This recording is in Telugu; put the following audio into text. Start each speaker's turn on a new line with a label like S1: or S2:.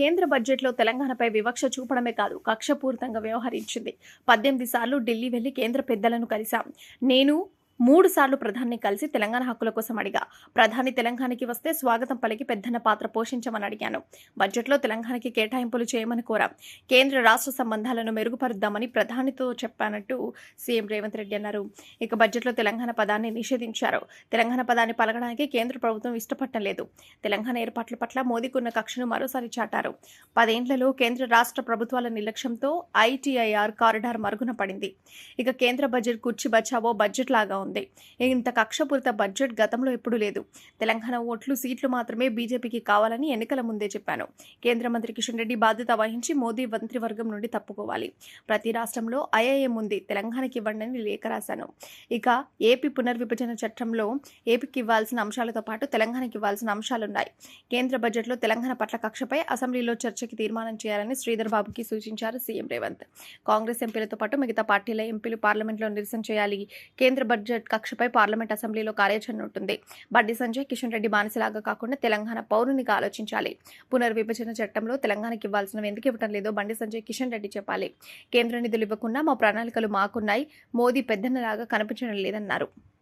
S1: కేంద్ర బడ్జెట్లో తెలంగాణపై వివక్ష చూపడమే కాదు కక్షపూరితంగా వ్యవహరించింది. పద్దెనిమిది సార్లు ఢిల్లీ వెళ్ళి కేంద్ర పెద్దలను కలిశాం. నేను మూడు సార్లు ప్రధాని కలిసి తెలంగాణ హక్కుల కోసం అడిగా. ప్రధాని తెలంగాణకి వస్తే స్వాగతం పలికి పెద్దన్న పాత్ర పోషించమని అడిగాను. బడ్జెట్లో తెలంగాణకి కేటాయింపులు చేయమని కోరాం. కేంద్ర రాష్ట్ర సంబంధాలను మెరుగుపరుద్దామని ప్రధానితో చెప్పానంటూ సీఎం రేవంత్ రెడ్డి అన్నారు. ఇక బడ్జెట్లో తెలంగాణ పదాన్ని నిషేధించారు. తెలంగాణ పదాన్ని పలకడానికి కేంద్ర ప్రభుత్వం ఇష్టపడటం లేదు. తెలంగాణ ఏర్పాట్ల పట్ల మోదీకున్న కక్షను మరోసారి చాటారు. పదేండ్లలో కేంద్ర రాష్ట్ర ప్రభుత్వాల నిర్లక్ష్యంతో ఐటీఐఆర్ కారిడార్ మరుగున పడింది. ఇక కేంద్ర బడ్జెట్ కుర్చీ బచావో బడ్జెట్ లాగా ఉంది. ఇంత కక్షపూరిత బడ్జెట్ గతంలో ఎప్పుడూ లేదు. తెలంగాణ ఓట్లు సీట్లు మాత్రమే బీజేపీకి కావాలని ఎన్నికల ముందే చెప్పాను. కేంద్ర మంత్రి కిషన్ రెడ్డి బాధ్యత వహించి మోదీ మంత్రివర్గం నుండి తప్పుకోవాలి. ప్రతి రాష్ట్రంలో ఐఐఎం ఉంది. తెలంగాణకి ఇవ్వండి అని లేఖ రాశాను. ఇక ఏపీ పునర్విభజన చట్టంలో ఏపీకి ఇవ్వాల్సిన అంశాలతో పాటు తెలంగాణకి ఇవ్వాల్సిన అంశాలున్నాయి. కేంద్ర బడ్జెట్లో తెలంగాణ పట్ల కక్షపై అసెంబ్లీలో చర్చకి తీర్మానం చేయాలని శ్రీధర్ బాబుకి సూచించారు సీఎం రేవంత్. కాంగ్రెస్ ఎంపీలతో పాటు మిగతా పార్టీల ఎంపీలు పార్లమెంట్లో నిరసన చేయాలి. కేంద్ర బడ్జెట్ కక్షపై పార్లమెంట్ అసెంబ్లీలో కార్యాచరణ ఉంటుంది. బండి సంజయ్ కిషన్ రెడ్డి బానిసలాగా కాకుండా తెలంగాణ పౌరునిగా ఆలోచించాలి. పునర్విభజన చట్టంలో తెలంగాణకి ఇవ్వాల్సినవి ఎందుకు ఇవ్వటం లేదో. బండి సంజయ్ కిషన్ రెడ్డి చెప్పాలి. కేంద్ర నిధులు ఇవ్వకుండా మా ప్రణాళికలు మాకున్నాయి. మోదీ పెద్దన్నలాగా కనిపించడం లేదన్నారు.